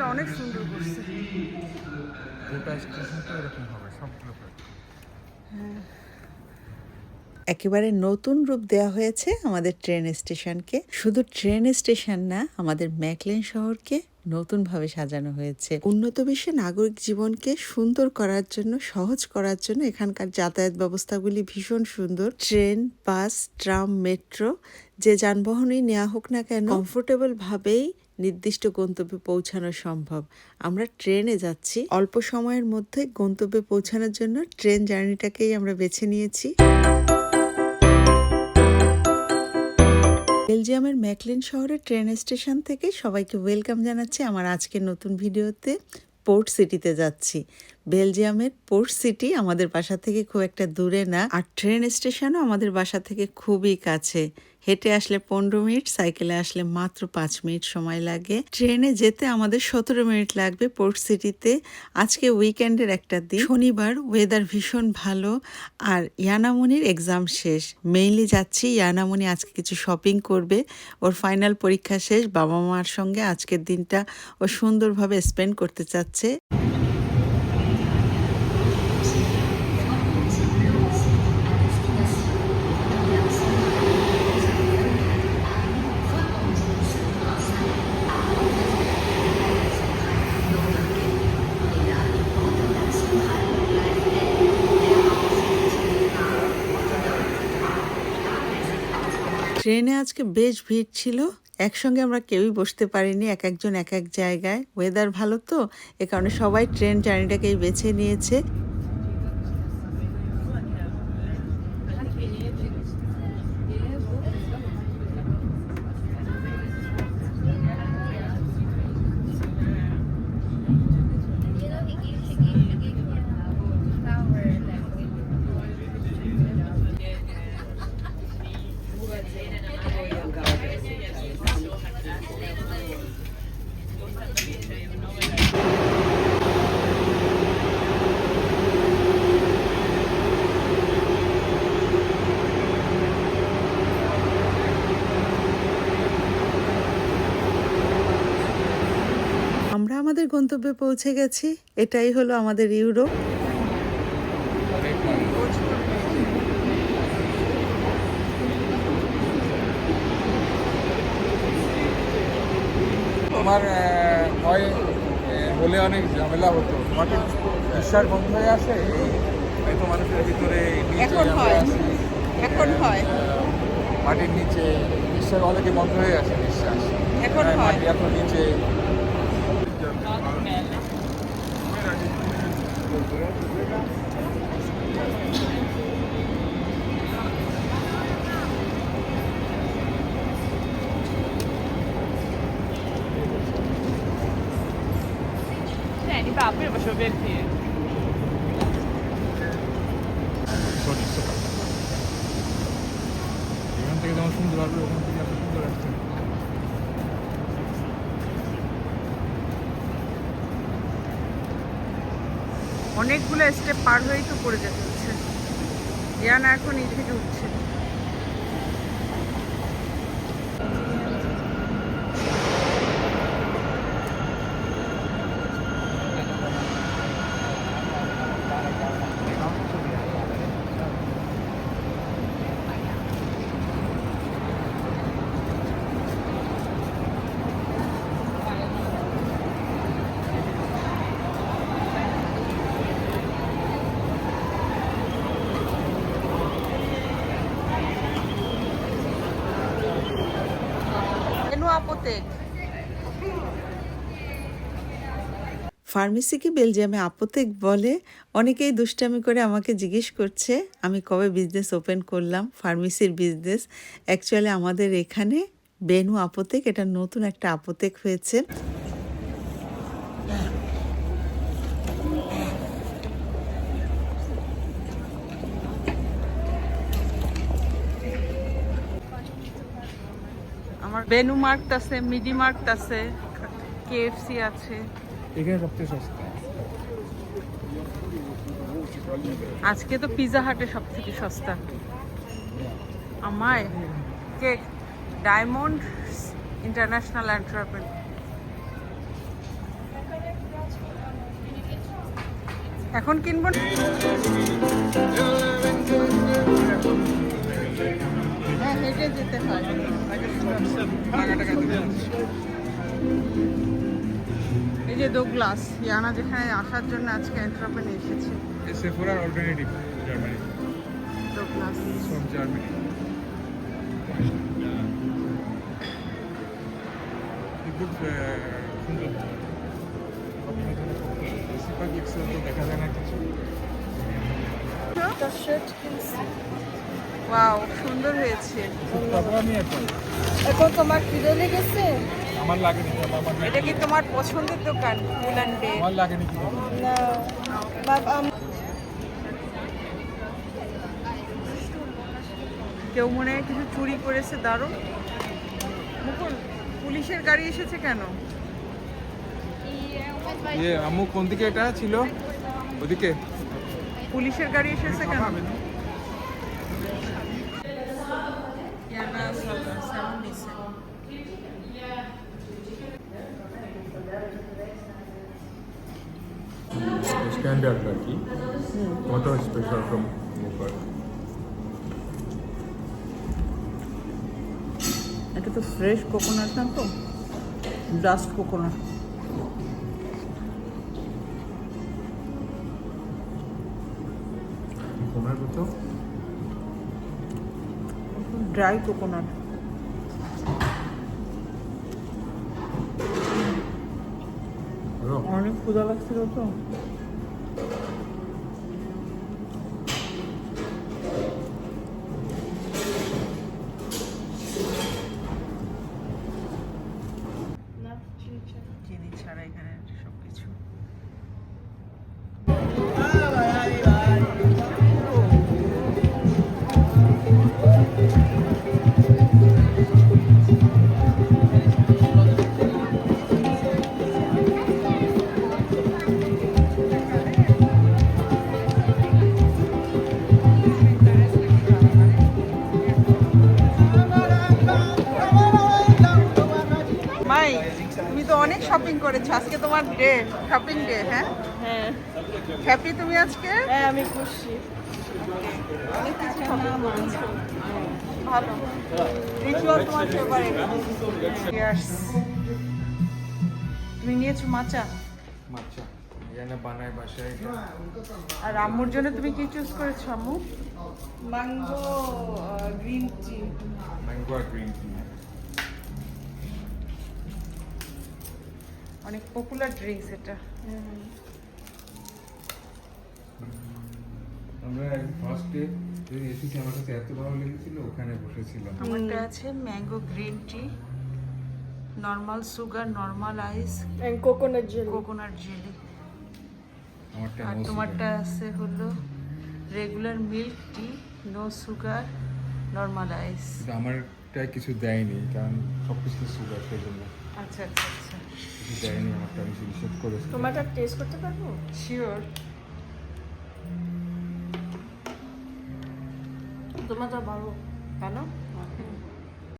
স্টেশনটা অনেক সুন্দর করছে। গোটা স্টেশনটা এরকম হবে সবগুলো প্ল্যাটফর্ম একেবারে নতুন রূপ দেওয়া হয়েছে আমাদের ট্রেন স্টেশনকে। শুধু ট্রেন স্টেশন না আমাদের ম্যাকলেন শহরকে নতুনভাবে সাজানো হয়েছে। উন্নত বিশ্বে নাগরিক জীবনকে সুন্দর করার জন্য সহজ করার জন্য এখানকার যাতায়াত ব্যবস্থাগুলি ভীষণ সুন্দর। ট্রেন বাস ট্রাম মেট্রো যে যানবাহনই নেওয়া হোক না কেন কমফোর্টেবল ভাবেই নির্দিষ্ট গন্তব্যে পৌঁছানো সম্ভব। আমরা ট্রেনে যাচ্ছি। অল্প সময়ের মধ্যে গন্তব্যে পৌঁছানোর জন্য ট্রেন জার্নিটাকেই আমরা বেছে নিয়েছি। বেলজিয়ামের ম্যাকলিন শহরের ট্রেন স্টেশন থেকে সবাইকে ওয়েলকাম জানাচ্ছি আমার আজকের নতুন ভিডিওতে। পোর্ট সিটিতে যাচ্ছি। বেলজিয়ামের পোর্ট সিটি আমাদের বাসা থেকে খুব একটা দূরে না। আর ট্রেন স্টেশনও আমাদের বাসা থেকে খুবই কাছে। হেঁটে আসলে পনেরো মিনিট, সাইকেলে আসলে মাত্র পাঁচ মিনিট সময় লাগে। ট্রেনে যেতে আমাদের সতেরো মিনিট লাগবে পোর্ট সিটিতে। আজকে উইকেন্ডের একটা দিন। শনিবার ওয়েদার ভীষণ ভালো। আর ইয়ানামনির এক্সাম শেষ। মেইনলি যাচ্ছি, ইয়ানামনি আজকে কিছু শপিং করবে। ওর ফাইনাল পরীক্ষা শেষ বাবা মার সঙ্গে আজকের দিনটা ও সুন্দরভাবে স্পেন্ড করতে চাচ্ছে। ট্রেনে আজকে বেশ ভিড় ছিল। একসঙ্গে আমরা কেউই বসতে পারিনি, এক একজন এক এক জায়গায়। ওয়েদার ভালো তো, এ কারণে সবাই ট্রেন জার্নিটাকেই বেছে নিয়েছে আমরা আমাদের গন্তব্যে পৌঁছে গেছি। এটাই হলো আমাদের ইউরোপ। তোমার আহ, হলে অনেক ঝামেলা হতো। তোমার বিশ্বাস বন্ধ হয়ে আসে? এই তো মানুষের ভিতরে নিচে এখন হয়। এখন হয় মাটির নিচে নিঃশ্বাস অনেকে বন্ধ হয়ে আসে নিঃশ্বাস। এখন হ্যাঁ। মাটি এত নিচে Vieni papà, io facevo per te. Sono sopra. Diventa che devo scendere la loro অনেকগুলো স্টেপ পার হয়েই তো পড়ে যেতে হচ্ছে। ইয়ানা এখন থেকে উঠছে আপোতেক ফার্মেসিকে বেলজিয়ামে আপোতেক বলে? অনেকেই দুষ্টামি করে আমাকে জিজ্ঞেস করছে, আমি কবে বিজনেস ওপেন করলাম? ফার্মেসির বিজনেস অ্যাকচুয়ালি আমাদের এখানে বেনু আপোতেক এটা নতুন একটা আপোতেক হয়েছে। বেনু মার্ক আছে মিডি মার্ক আছে কেএফসি আছে। এখানে সবচেয়ে সস্তা। আজকে তো পিজা হাটে সব থেকে সস্তা। আমায়? কে? ডায়মন্ড ইন্টারন্যাশনাল এন্টারপ্রেন এখন কিনব হেঁটে যেতে হয়। এই যে দোগ্লাস ইয়ানা যেখানে আসার জন্য আজকে এন্ট্রাপেনে এসেছে। সেফোরার alternative Germany Douglas from Germany খুব সুন্দর। দেখা যায় না কিছু। ওয়াও সুন্দর হয়েছে। আমি এখন তোমার খিদে লেগেছে আমার লাগেনি আমার এটা কি তোমার পছন্দের দোকান বুলান ডে আমার লাগেনি কি না। বাবা কেউ মনে হয় কিছু চুরি করেছে দারুণ। মুকুল পুলিশের গাড়ি এসেছে কেন? ইয়ে আম্মু কোন দিকে এটা ছিল? ওদিকে। পুলিশের গাড়ি এসেছে কেন? স্ট্যান্ডার্ড আর কি কত স্পেশাল ফ্রম নেপাল এটা তো ফ্রেশ কোকোনাট না তো? জাস্ট কোকোনাট ড্রাই কোকোনাট অনেক ক্ষুধা লাগছিল তো। তোমার ডে শপিং ডে হ্যাঁ? হ্যাঁ। হ্যাপি তুমি আজকে? হ্যাঁ আমি খুশি। অনেক কিছু ভালো রিচুয়াল তোমার ফেভারিট ইয়ার্স তুমি নিয়েছো মাচা মাচ্চা এখানে বানায় বাসায়। আর আম্মুর জন্য তুমি কি চুজ করেছ আম্মু? ম্যাঙ্গো গ্রিন টি ম্যাঙ্গো আর গ্রিন টি অনেক পপুলার ড্রিঙ্কস এটা। আমরা ফার্স্ট ডে এসেছি আমার কাছে এত ভালো লেগেছিল ওখানে বসেছিলাম। আমারটা আছে mango green tea normal sugar normal ice and coconut jelly coconut jelly আর তোমারটা আছে হলো regular milk tea no sugar normal ice কিন্তু আমারটায় কিছু দেয়নি কারণ সব কিছু সুগার সেই জন্য। আচ্ছা আচ্ছা আচ্ছা। দেয়নি আমারটা আমি নিষেধ করেছি তোমারটা টেস্ট করতে পারব? শিওর তোমারটা ভালো কেন